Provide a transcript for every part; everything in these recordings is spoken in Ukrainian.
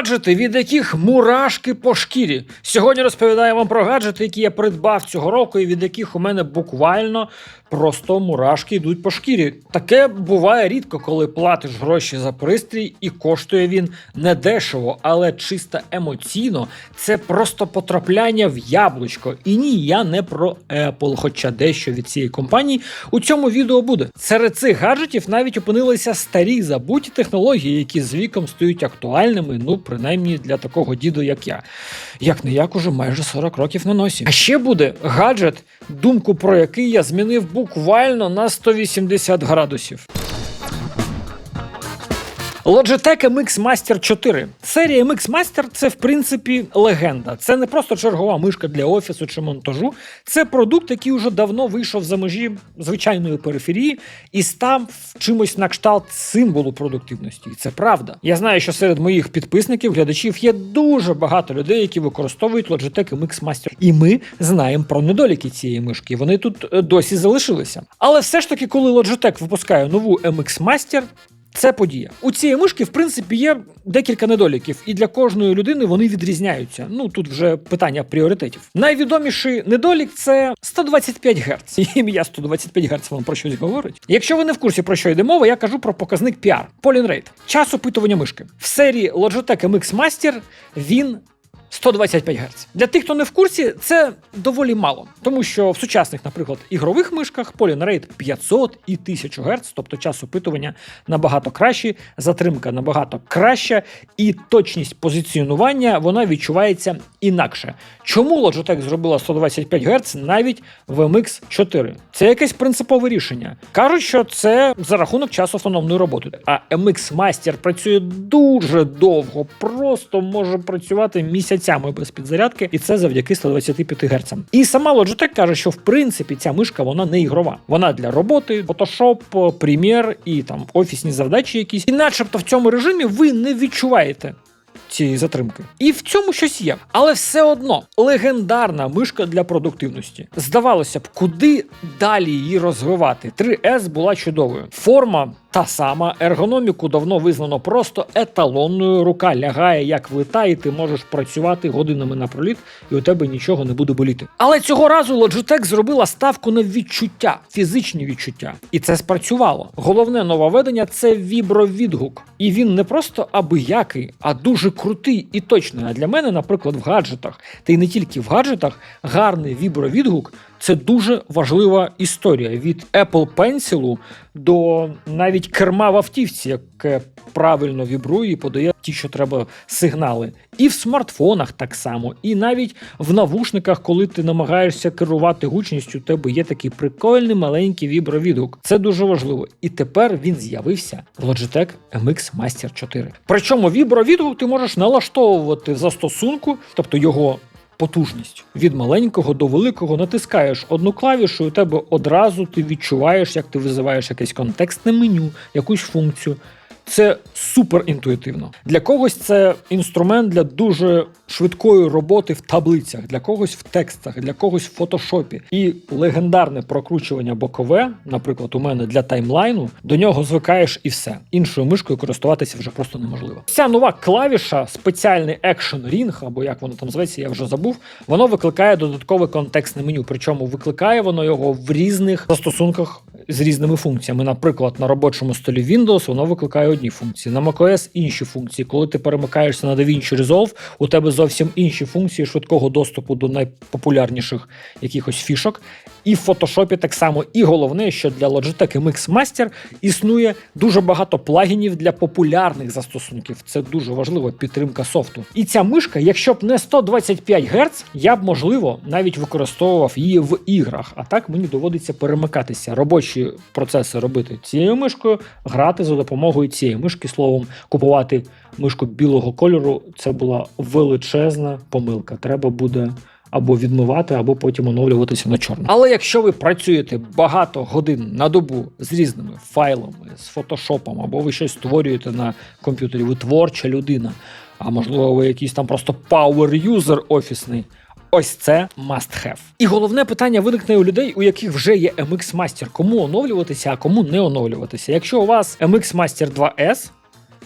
Гаджети, від яких мурашки по шкірі. Сьогодні розповідаю вам про гаджети, які я придбав цього року, і від яких у мене буквально просто мурашки йдуть по шкірі. Таке буває рідко, коли платиш гроші за пристрій, і коштує він не дешево, але чисто емоційно це просто потрапляння в яблучко. І ні, я не про Apple, хоча дещо від цієї компанії у цьому відео буде. Серед цих гаджетів навіть опинилися старі забуті технології, які з віком стають актуальними, ну принаймні для такого діду, як я. Як не як уже майже 40 років на носі. А ще буде гаджет, думку про який я змінив буквально на 180 градусів. Logitech MX Master 4. Серія MX Master це в принципі легенда. Це не просто чергова мишка для офісу чи монтажу. Це продукт, який вже давно вийшов за межі звичайної периферії і став чимось на кшталт символу продуктивності. І це правда. Я знаю, що серед моїх підписників, глядачів є дуже багато людей, які використовують Logitech MX Master. І ми знаємо про недоліки цієї мишки. Вони тут е, досі залишилися. Але все ж таки, коли Logitech випускає нову MX Master, це подія. У цієї мишки, в принципі, є декілька недоліків, і для кожної людини вони відрізняються. Ну тут вже питання пріоритетів. Найвідоміший недолік це 125 Гц. Ім'я 125 Гц вам про щось говорить. Якщо ви не в курсі про що йде мова, я кажу про показник PR. Polling Rate. час опитування мишки. В серії Logitech MX Master він 125 Гц. Для тих, хто не в курсі, це доволі мало, тому що в сучасних, наприклад, ігрових мишках Polling Rate 500 і 1000 Гц, тобто час опитування набагато кращий, затримка набагато краща, і точність позиціонування вона відчувається інакше. Чому Logitech зробила 125 Гц навіть в MX 4? Це якесь принципове рішення. Кажуть, що це за рахунок часу автономної роботи. А MX Master працює дуже довго, просто може працювати місяцями без підзарядки, і це завдяки 125 Гц. І сама Logitech каже, що в принципі ця мишка вона не ігрова. Вона для роботи, Photoshop, Premiere і там офісні завдачі якісь. І начебто в цьому режимі ви не відчуваєте. Цієї затримки. І в цьому щось є. Але все одно легендарна мишка для продуктивності. Здавалося б, куди далі її розвивати? 3S була чудовою. Форма та сама, ергономіку давно визнано просто еталонною. Рука лягає як влита, і ти можеш працювати годинами напроліт, і у тебе нічого не буде боліти. Але цього разу Logitech зробила ставку на відчуття, фізичні відчуття. І це спрацювало. Головне нововведення це вібровідгук. І він не просто абиякий, а дуже крутий і точний. А для мене, наприклад, в гаджетах, та й не тільки в гаджетах, гарний вібровідгук це дуже важлива історія від Apple Pencil до навіть керма в автівці, яке правильно вібрує і подає ті, що треба сигнали. І в смартфонах так само, і навіть в навушниках, коли ти намагаєшся керувати гучністю, у тебе є такий прикольний маленький вібровідгук. Це дуже важливо. І тепер він з'явився в Logitech MX Master 4. Причому вібровідгук ти можеш налаштовувати в застосунку, тобто його потужність. Від маленького до великого натискаєш одну клавішу, і у тебе одразу ти відчуваєш, як ти визиваєш якесь контекстне меню, якусь функцію. Це супер інтуїтивно. Для когось це інструмент для дуже швидкої роботи в таблицях, для когось в текстах, для когось в фотошопі. І легендарне прокручування бокове, наприклад, у мене для таймлайну, до нього звикаєш і все. Іншою мишкою користуватися вже просто неможливо. Ця нова клавіша, спеціальний Action Ring, або як воно там зветься, я вже забув. Воно викликає додаткове контекстне меню. Причому викликає воно його в різних застосунках з різними функціями. Наприклад, на робочому столі Windows воно викликає одні функції, на macOS інші функції. Коли ти перемикаєшся на DaVinci Resolve, у тебе зовсім інші функції швидкого доступу до найпопулярніших якихось фішок. І в фотошопі так само. І головне, що для Logitech MX Master існує дуже багато плагінів для популярних застосунків. Це дуже важливо, підтримка софту. І ця мишка, якщо б не 125 Гц, я б можливо навіть використовував її в іграх. А так мені доводиться перемикатися, робочі процеси робити цією мишкою, грати за допомогою цієї мишки. Словом, купувати мишку білого кольору це була величезна помилка. Треба буде або відмивати, або потім оновлюватися на чорно. Але якщо ви працюєте багато годин на добу з різними файлами, з фотошопом, або ви щось створюєте на комп'ютері, ви творча людина, а можливо, ви якийсь там просто power-юзер офісний. Ось це must have. І головне питання виникне у людей, у яких вже є MX Master. Кому оновлюватися, а кому не оновлюватися. Якщо у вас MX Master 2S,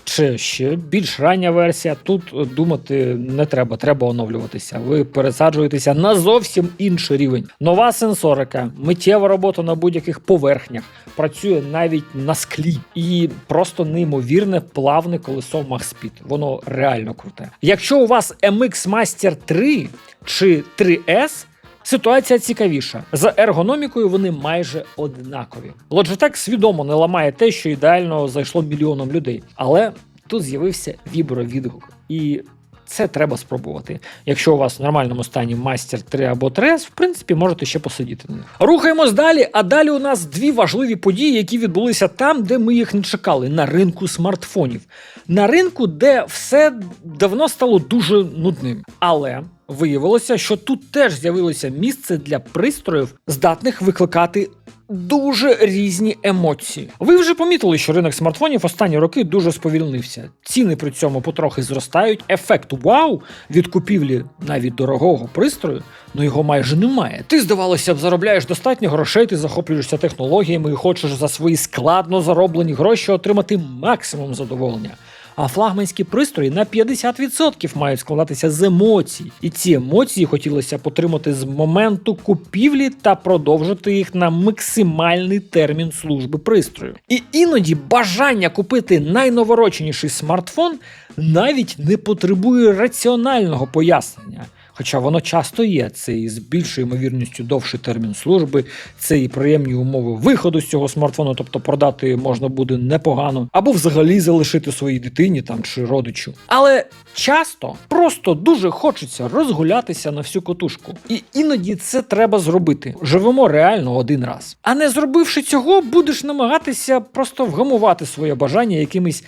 чи ще більш рання версія. Тут е, думати не треба, треба оновлюватися. Ви пересаджуєтеся на зовсім інший рівень. Нова сенсорика, миттєва робота на будь-яких поверхнях, працює навіть на склі і просто неймовірне плавне колесо MaxSpeed. Воно реально круте. Якщо у вас MX Master 3 чи 3S, Ситуація цікавіша. За ергономікою вони майже однакові. Logitech свідомо не ламає те, що ідеально зайшло мільйонам людей. Але тут з'явився вібровідгук. І це треба спробувати. Якщо у вас в нормальному стані Master 3 або 3S, в принципі, можете ще посидіти на них. Рухаємось далі. А далі у нас дві важливі події, які відбулися там, де ми їх не чекали, на ринку смартфонів. На ринку, де все давно стало дуже нудним. Але виявилося, що тут теж з'явилося місце для пристроїв, здатних викликати. Дуже різні емоції. Ви вже помітили, що ринок смартфонів останні роки дуже сповільнився. Ціни при цьому потрохи зростають. Ефект вау від купівлі навіть дорогого пристрою, ну його майже немає. Ти, здавалося б, заробляєш достатньо грошей, ти захоплюєшся технологіями і хочеш за свої складно зароблені гроші отримати максимум задоволення. А флагманські пристрої на 50% мають складатися з емоцій, і ці емоції хотілося б отримати з моменту купівлі та продовжити їх на максимальний термін служби пристрою. І іноді бажання купити найновороченіший смартфон навіть не потребує раціонального пояснення. Хоча воно часто є, це і з більшою ймовірністю довший термін служби, це і приємні умови виходу з цього смартфону, тобто продати можна буде непогано, або взагалі залишити своїй дитині там чи родичу. Але часто просто дуже хочеться розгулятися на всю котушку. І іноді це треба зробити. Живемо реально один раз. А не зробивши цього, будеш намагатися просто вгамувати своє бажання якимись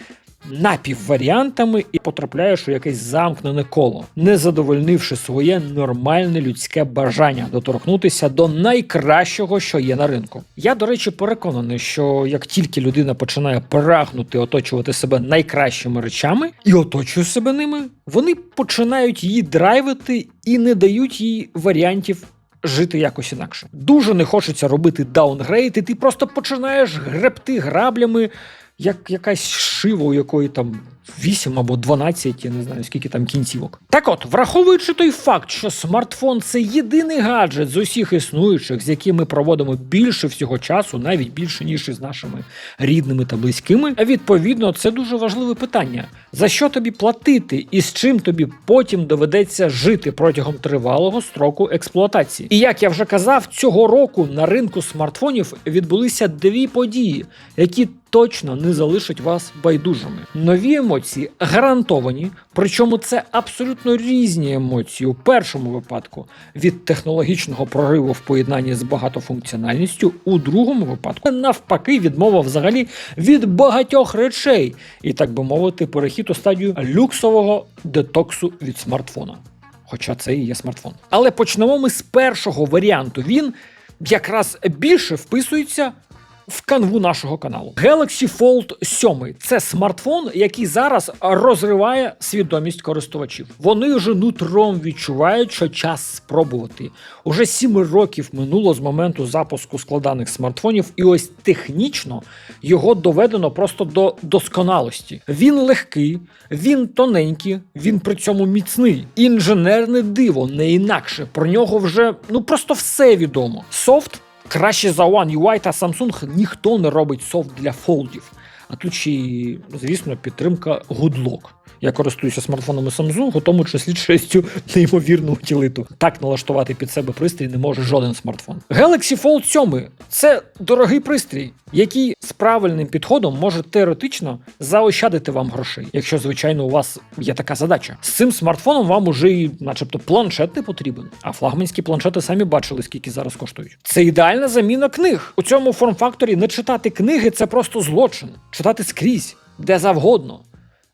напівваріантами і потрапляєш у якесь замкнене коло, не задовольнивши своє нормальне людське бажання доторкнутися до найкращого, що є на ринку. Я, до речі, переконаний, що як тільки людина починає прагнути оточувати себе найкращими речами і оточує себе ними, вони починають її драйвити і не дають їй варіантів. Жити якось інакше. Дуже не хочеться робити даунгрейд, і ти просто починаєш гребти граблями, як якась шива, якої там 8 або 12, я не знаю, скільки там кінцівок. Так от, враховуючи той факт, що смартфон це єдиний гаджет з усіх існуючих, з яким ми проводимо більше всього часу, навіть більше ніж із нашими рідними та близькими. Відповідно, це дуже важливе питання: за що тобі платити і з чим тобі потім доведеться жити протягом тривалого строку експлуатації. І як я вже казав, цього року на ринку смартфонів відбулися дві події, які точно не залишать вас байдужими. Нові емоції гарантовані, причому це абсолютно різні емоції у першому випадку від технологічного прориву в поєднанні з багатофункціональністю, у другому випадку навпаки відмова взагалі від багатьох речей, і так би мовити, перехід у стадію люксового детоксу від смартфона. Хоча це і є смартфон. Але почнемо ми з першого варіанту. Він якраз більше вписується в канву нашого каналу. Galaxy Fold 7 – це смартфон, який зараз розриває свідомість користувачів. Вони вже нутром відчувають, що час спробувати. Уже 7 років минуло з моменту запуску складаних смартфонів, і ось технічно його доведено просто до досконалості. Він легкий, він тоненький, він при цьому міцний. Інженерне диво, не інакше. Про нього вже ну просто все відомо. Софт Краще за One UI та Samsung ніхто не робить софт для фолдів. А тут ще й, звісно, підтримка Goodlock. Я користуюся смартфонами Samsung, у тому числі цю неймовірну утилиту. Так налаштувати під себе пристрій не може жоден смартфон. Galaxy Fold 7 це дорогий пристрій, який з правильним підходом може теоретично заощадити вам грошей, якщо, звичайно, у вас є така задача. З цим смартфоном вам уже і, начебто, планшет не потрібен. А флагманські планшети самі бачили, скільки зараз коштують. Це ідеальна заміна книг. У цьому форм-факторі не читати книги це просто злочин. Читати скрізь, де завгодно.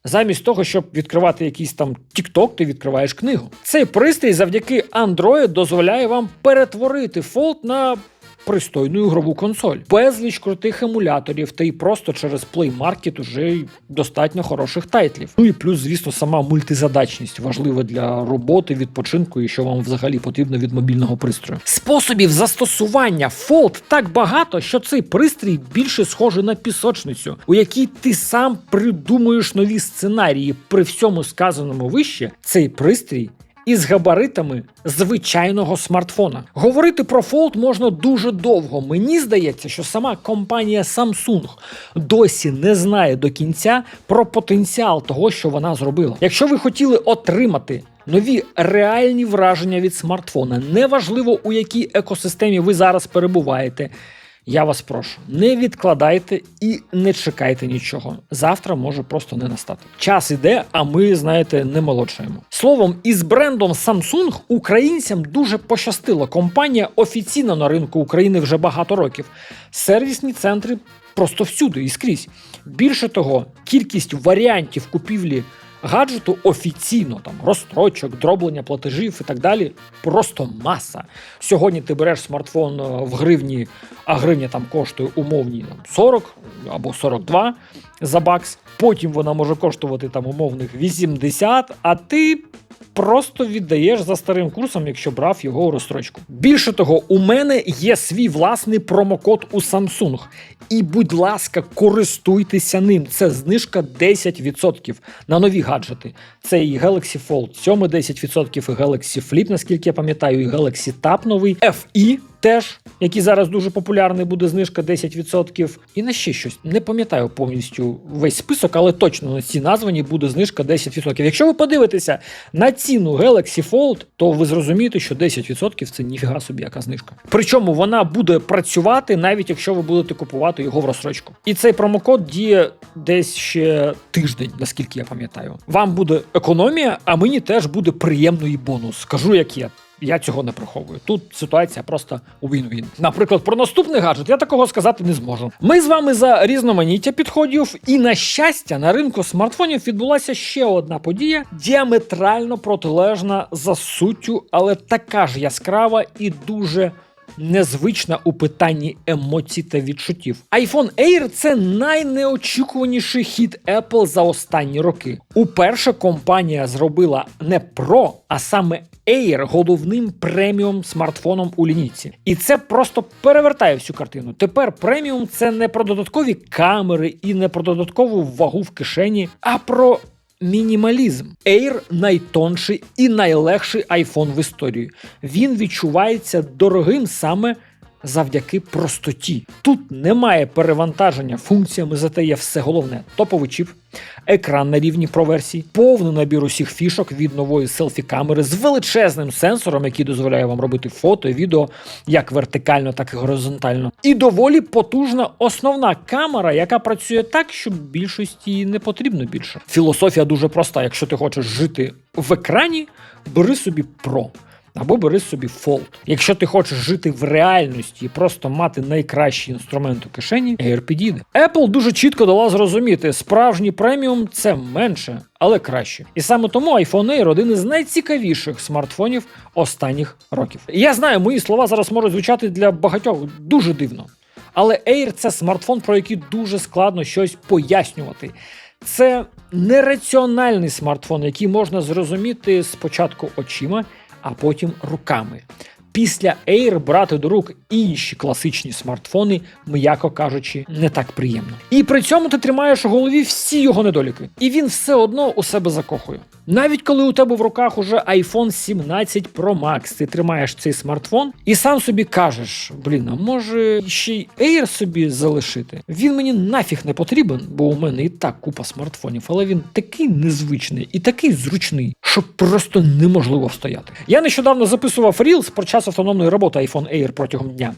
Замість того, щоб відкривати якийсь там TikTok, ти відкриваєш книгу. Цей пристрій завдяки Android дозволяє вам перетворити фолд на пристойну ігрову консоль, безліч крутих емуляторів, та й просто через Play Market уже достатньо хороших тайтлів. Ну і плюс, звісно, сама мультизадачність важлива для роботи, відпочинку і що вам взагалі потрібно від мобільного пристрою. Способів застосування Fold так багато, що цей пристрій більше схожий на пісочницю, у якій ти сам придумуєш нові сценарії. При всьому сказаному вище цей пристрій. Із габаритами звичайного смартфона. Говорити про Fold можна дуже довго. Мені здається, що сама компанія Samsung досі не знає до кінця про потенціал того, що вона зробила. Якщо ви хотіли отримати нові реальні враження від смартфона, неважливо у якій екосистемі ви зараз перебуваєте. Я вас прошу, не відкладайте і не чекайте нічого. Завтра може просто не настати. Час іде, а ми, знаєте, не молодшаємо. Словом, із брендом Samsung українцям дуже пощастило. Компанія офіційно на ринку України вже багато років. Сервісні центри просто всюди і скрізь. Більше того, кількість варіантів купівлі гаджету офіційно там розстрочок, дроблення платежів і так далі. Просто маса. Сьогодні ти береш смартфон е, в гривні, а гривня там коштує умовні 40 або 42 за бакс. Потім вона може коштувати там умовних 80, а ти. Просто віддаєш за старим курсом, якщо брав його у розстрочку. Більше того, у мене є свій власний промокод у Samsung. І, будь ласка, користуйтеся ним. Це знижка 10% на нові гаджети. Це і Galaxy Fold 7 10%, і Galaxy Flip, наскільки я пам'ятаю, і Galaxy Tab новий, FE теж, який зараз дуже популярний, буде знижка 10%. І на ще щось. Не пам'ятаю повністю весь список, але точно на ці названі буде знижка 10%. Якщо ви подивитеся на ціну Galaxy Fold, то ви зрозумієте, що 10% це ніфіга собі яка знижка. Причому вона буде працювати навіть якщо ви будете купувати його в розстрочку. І цей промокод діє десь ще тиждень, наскільки я пам'ятаю. Вам буде економія, а мені теж буде приємний бонус. Скажу, як є. Я цього не приховую. Тут ситуація просто win-win. Наприклад, про наступний гаджет я такого сказати не зможу. Ми з вами за різноманіття підходів, і на щастя, на ринку смартфонів відбулася ще одна подія, діаметрально протилежна за суттю, але така ж яскрава і дуже. Незвична у питанні емоцій та відчуттів. iPhone Air це найнеочікуваніший хід Apple за останні роки. Уперше компанія зробила не Pro, а саме Air головним преміум смартфоном у лінійці. І це просто перевертає всю картину. Тепер преміум це не про додаткові камери і не про додаткову вагу в кишені, а про мінімалізм. Air найтонший і найлегший iPhone в історії. Він відчувається дорогим саме. Завдяки простоті. Тут немає перевантаження функціями, зате є все головне: топовий чіп, екран на рівні Pro версії, повний набір усіх фішок від нової селфі-камери з величезним сенсором, який дозволяє вам робити фото і відео як вертикально, так і горизонтально. І доволі потужна основна камера, яка працює так, що більшості її не потрібно більше. Філософія дуже проста: якщо ти хочеш жити в екрані, бери собі Pro. Або бери собі Fold. Якщо ти хочеш жити в реальності і просто мати найкращий інструмент у кишені, Air підійде. Apple дуже чітко дала зрозуміти, справжній преміум це менше, але краще. І саме тому iPhone Air один із найцікавіших смартфонів останніх років. Я знаю, мої слова зараз можуть звучати для багатьох дуже дивно. Але Air це смартфон, про який дуже складно щось пояснювати. Це нераціональний смартфон, який можна зрозуміти спочатку очима а потім руками. Після Air брати до рук інші класичні смартфони, м'яко кажучи, не так приємно. І при цьому ти тримаєш у голові всі його недоліки, і він все одно у себе закохує. Навіть коли у тебе в руках уже iPhone 17 Pro Max, ти тримаєш цей смартфон і сам собі кажеш: блін, а може ще й Air собі залишити? Він мені нафіг не потрібен, бо у мене і так купа смартфонів, але він такий незвичний і такий зручний, що просто неможливо встояти. Я нещодавно записував Reels про час автономної роботи iPhone Air протягом дня.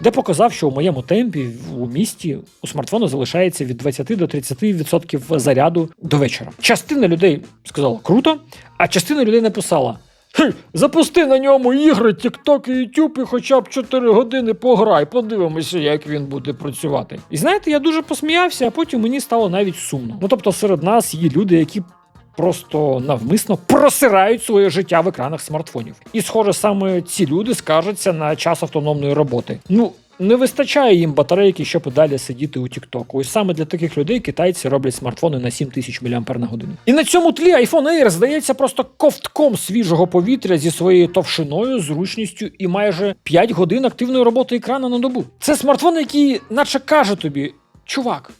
Де показав, що у моєму темпі у місті у смартфону залишається від 20 до 30% заряду до вечора. Частина людей сказала круто, а частина людей написала: Хе, запусти на ньому ігри, TikTok і YouTube і хоча б 4 години пограй, подивимося, як він буде працювати. І знаєте, я дуже посміявся, а потім мені стало навіть сумно. Ну тобто, серед нас є люди, які просто навмисно просирають своє життя в екранах смартфонів. І, схоже, саме ці люди скаржаться на час автономної роботи. Ну. Не вистачає їм батарейки, щоб далі сидіти у Тіктоку. І саме для таких людей китайці роблять смартфони на 7000 мАч. І на цьому тлі iPhone Air здається просто ковтком свіжого повітря зі своєю товщиною, зручністю і майже 5 годин активної роботи екрана на добу. Це смартфон, який наче каже тобі, чувак,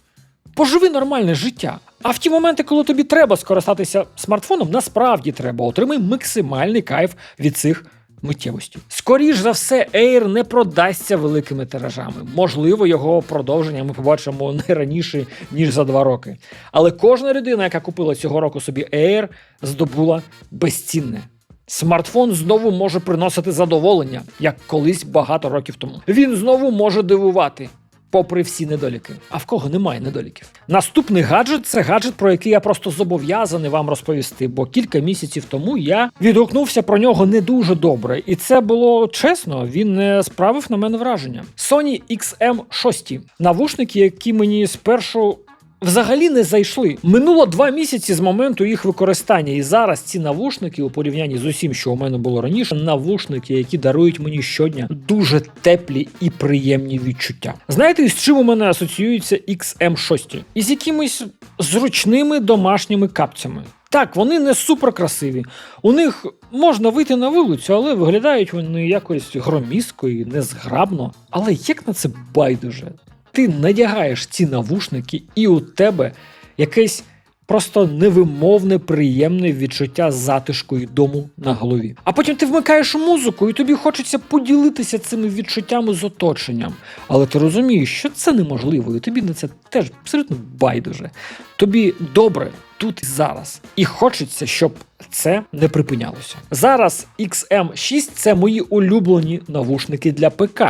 поживи нормальне життя. А в ті моменти, коли тобі треба скористатися смартфоном, насправді треба. Отримай максимальний кайф від цих миттєвості. Скоріш за все, Air не продасться великими тиражами. Можливо, його продовження ми побачимо не раніше, ніж за два роки. Але кожна людина, яка купила цього року собі Air, здобула безцінне. Смартфон знову може приносити задоволення, як колись багато років тому. Він знову може дивувати. Попри всі недоліки, а в кого немає недоліків. Наступний гаджет це гаджет, про який я просто зобов'язаний вам розповісти, бо кілька місяців тому я відгукнувся про нього не дуже добре, і це було чесно. Він не справив на мене враження. Sony XM6. навушники, які мені спершу взагалі не зайшли. Минуло два місяці з моменту їх використання, і зараз ці навушники, у порівнянні з усім, що у мене було раніше, навушники, які дарують мені щодня дуже теплі і приємні відчуття. Знаєте, з чим у мене асоціюється XM6? Із якимись зручними домашніми капцями. Так, вони не супер красиві. У них можна вийти на вулицю, але виглядають вони якось громістко і незграбно. Але як на це байдуже? Ти надягаєш ці навушники, і у тебе якесь просто невимовне, приємне відчуття затишку і дому на голові. А потім ти вмикаєш музику, і тобі хочеться поділитися цими відчуттями з оточенням. Але ти розумієш, що це неможливо, і тобі на це теж абсолютно байдуже. Тобі добре тут і зараз. І хочеться, щоб це не припинялося. Зараз XM6 це мої улюблені навушники для ПК.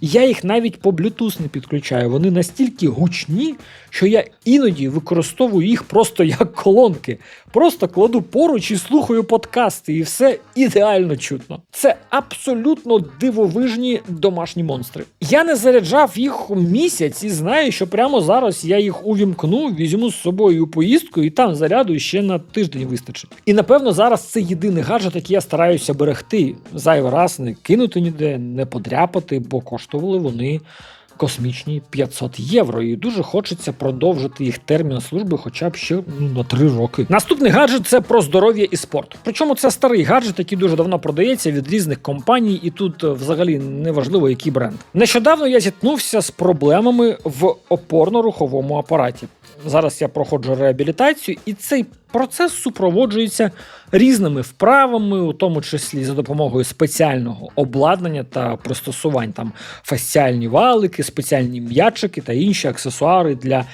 Я їх навіть по Bluetooth не підключаю. Вони настільки гучні, що я іноді використовую їх просто як колонки. Просто кладу поруч і слухаю подкасти, і все ідеально чутно. Це абсолютно дивовижні домашні монстри. Я не заряджав їх місяць і знаю, що прямо зараз я їх увімкну, візьму з собою у поїздку, і там заряду ще на тиждень вистачить. І напевно зараз це єдиний гаджет, який я стараюся берегти зайвий раз не кинути ніде, не подряпати, бо коштували вони. Космічні 500 євро, і дуже хочеться продовжити їх термін служби, хоча б ще ну, на 3 роки. Наступний гаджет це про здоров'я і спорт. Причому це старий гаджет, який дуже давно продається від різних компаній, і тут е, взагалі не важливо, який бренд. Нещодавно я зіткнувся з проблемами в опорно-руховому апараті. Зараз я проходжу реабілітацію, і цей процес супроводжується різними вправами, у тому числі за допомогою спеціального обладнання та пристосувань, там фасціальні валики, спеціальні м'ячики та інші аксесуари для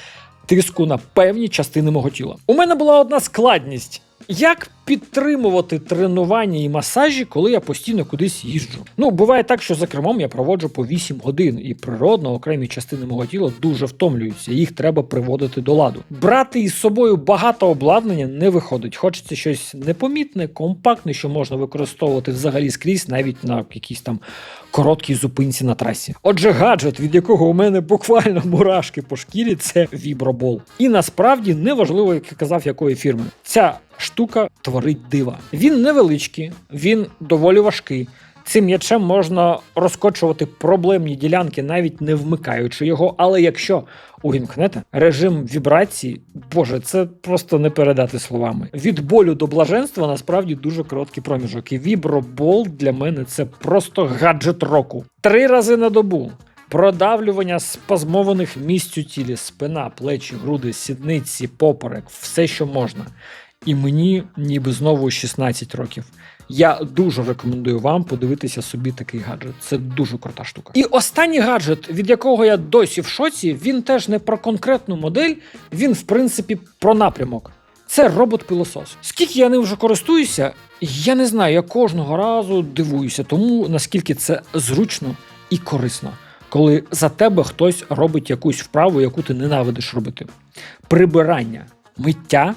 тиску на певні частини мого тіла. У мене була одна складність. Як підтримувати тренування і масажі, коли я постійно кудись їжджу? Ну, буває так, що за кермом я проводжу по 8 годин, і природно окремі частини мого тіла дуже втомлюються, їх треба приводити до ладу. Брати із собою багато обладнання не виходить. Хочеться щось непомітне, компактне, що можна використовувати взагалі скрізь, навіть на якійсь там короткій зупинці на трасі. Отже, гаджет, від якого у мене буквально мурашки по шкірі, це вібробол. І насправді неважливо, як я казав, якої фірми. Ця штука творить дива. Він невеличкий, він доволі важкий. Цим м'ячем можна розкочувати проблемні ділянки, навіть не вмикаючи його. Але якщо увімкнете режим вібрації, боже, це просто не передати словами. Від болю до блаженства насправді дуже короткий проміжок. І вібробол для мене це просто гаджет року. Три рази на добу. Продавлювання спазмованих місць тілі, спина, плечі, груди, сідниці, поперек, все, що можна. І мені ніби знову 16 років. Я дуже рекомендую вам подивитися собі такий гаджет. Це дуже крута штука. І останній гаджет, від якого я досі в шоці, він теж не про конкретну модель, він, в принципі, про напрямок. Це робот-пилосос. Скільки я ним вже користуюся, я не знаю, я кожного разу дивуюся, тому наскільки це зручно і корисно, коли за тебе хтось робить якусь вправу, яку ти ненавидиш робити. Прибирання, миття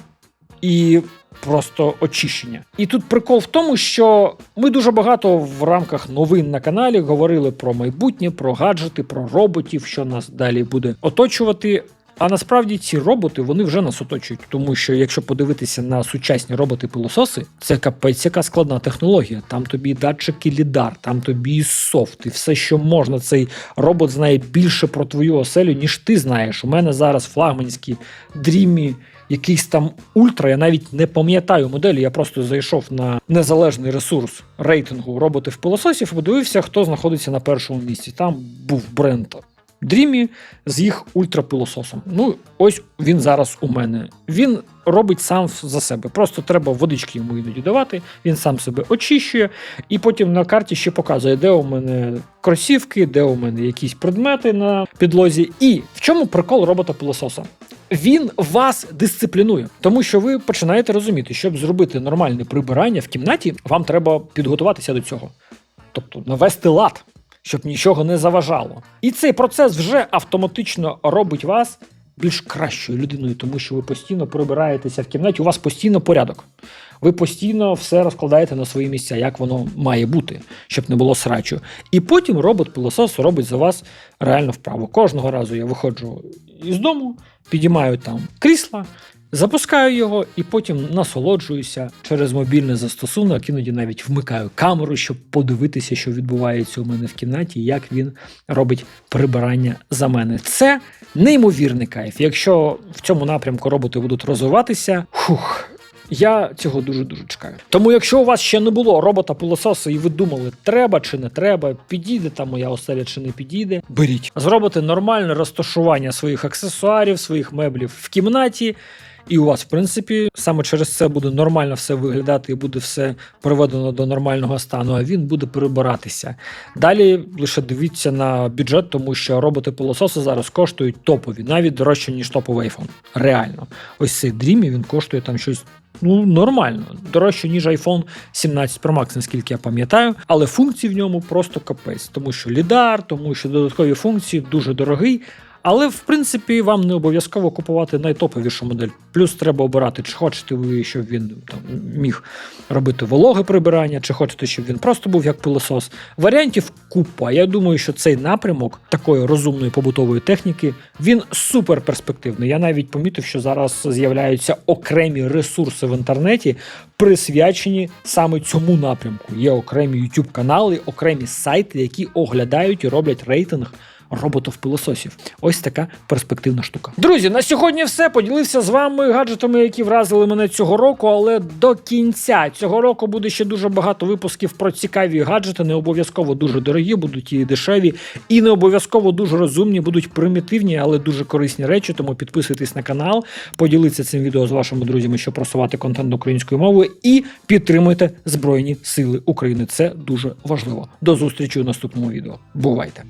і просто очищення. І тут прикол в тому, що ми дуже багато в рамках новин на каналі говорили про майбутнє, про гаджети, про роботів, що нас далі буде оточувати. А насправді ці роботи вони вже нас оточують, тому що якщо подивитися на сучасні роботи-пилососи, це капець, яка складна технологія. Там тобі датчики лідар, там тобі і софт, і все, що можна. Цей робот знає більше про твою оселю, ніж ти знаєш. У мене зараз флагманські дрімі. Якийсь там ультра, я навіть не пам'ятаю моделі. Я просто зайшов на незалежний ресурс рейтингу роботів пилососів і подивився, хто знаходиться на першому місці. Там був бренд Дрімі з їх ультрапилососом. Ну, ось він зараз у мене. Він робить сам за себе. Просто треба водички йому іноді давати, він сам себе очищує, і потім на карті ще показує, де у мене кросівки, де у мене якісь предмети на підлозі. І в чому прикол робота-пилососа? Він вас дисциплінує, тому що ви починаєте розуміти, щоб зробити нормальне прибирання в кімнаті, вам треба підготуватися до цього. Тобто навести лад, щоб нічого не заважало. І цей процес вже автоматично робить вас більш кращою людиною, тому що ви постійно прибираєтеся в кімнаті, у вас постійно порядок. Ви постійно все розкладаєте на свої місця, як воно має бути, щоб не було срачу. І потім робот-пилосос робить за вас реально вправо. Кожного разу я виходжу із дому, підіймаю там крісла, запускаю його і потім насолоджуюся через мобільний застосунок, іноді навіть вмикаю камеру, щоб подивитися, що відбувається у мене в кімнаті, як він робить прибирання за мене. Це неймовірний кайф. Якщо в цьому напрямку роботи будуть розвиватися, хух. Я цього дуже дуже чекаю. Тому, якщо у вас ще не було робота пилососа, і ви думали, треба чи не треба, підійде там моя оселя чи не підійде, беріть. Зробите нормальне розташування своїх аксесуарів, своїх меблів в кімнаті. І у вас, в принципі, саме через це буде нормально все виглядати і буде все приведено до нормального стану, а він буде перебиратися. Далі лише дивіться на бюджет, тому що роботи-пилососи зараз коштують топові, навіть дорожче, ніж топовий iPhone. Реально. Ось цей Dreamy, він коштує там щось. Ну, нормально, дорожче, ніж iPhone 17 Pro Max, наскільки я пам'ятаю, але функцій в ньому просто капець, тому що лідар, тому що додаткові функції дуже дорогий. Але в принципі вам не обов'язково купувати найтоповішу модель. Плюс треба обирати, чи хочете ви, щоб він там міг робити вологе прибирання, чи хочете, щоб він просто був як пилосос. Варіантів купа. Я думаю, що цей напрямок такої розумної побутової техніки він супер перспективний. Я навіть помітив, що зараз з'являються окремі ресурси в інтернеті, присвячені саме цьому напрямку. Є окремі youtube канали, окремі сайти, які оглядають і роблять рейтинг роботів-пилососів. Ось така перспективна штука. Друзі, на сьогодні все. Поділився з вами гаджетами, які вразили мене цього року, але до кінця цього року буде ще дуже багато випусків про цікаві гаджети. Не обов'язково дуже дорогі, будуть і дешеві, і не обов'язково дуже розумні, будуть примітивні, але дуже корисні речі. Тому підписуйтесь на канал, поділіться цим відео з вашими друзями, щоб просувати контент українською мовою, і підтримуйте Збройні Сили України. Це дуже важливо. До зустрічі у наступному відео. Бувайте!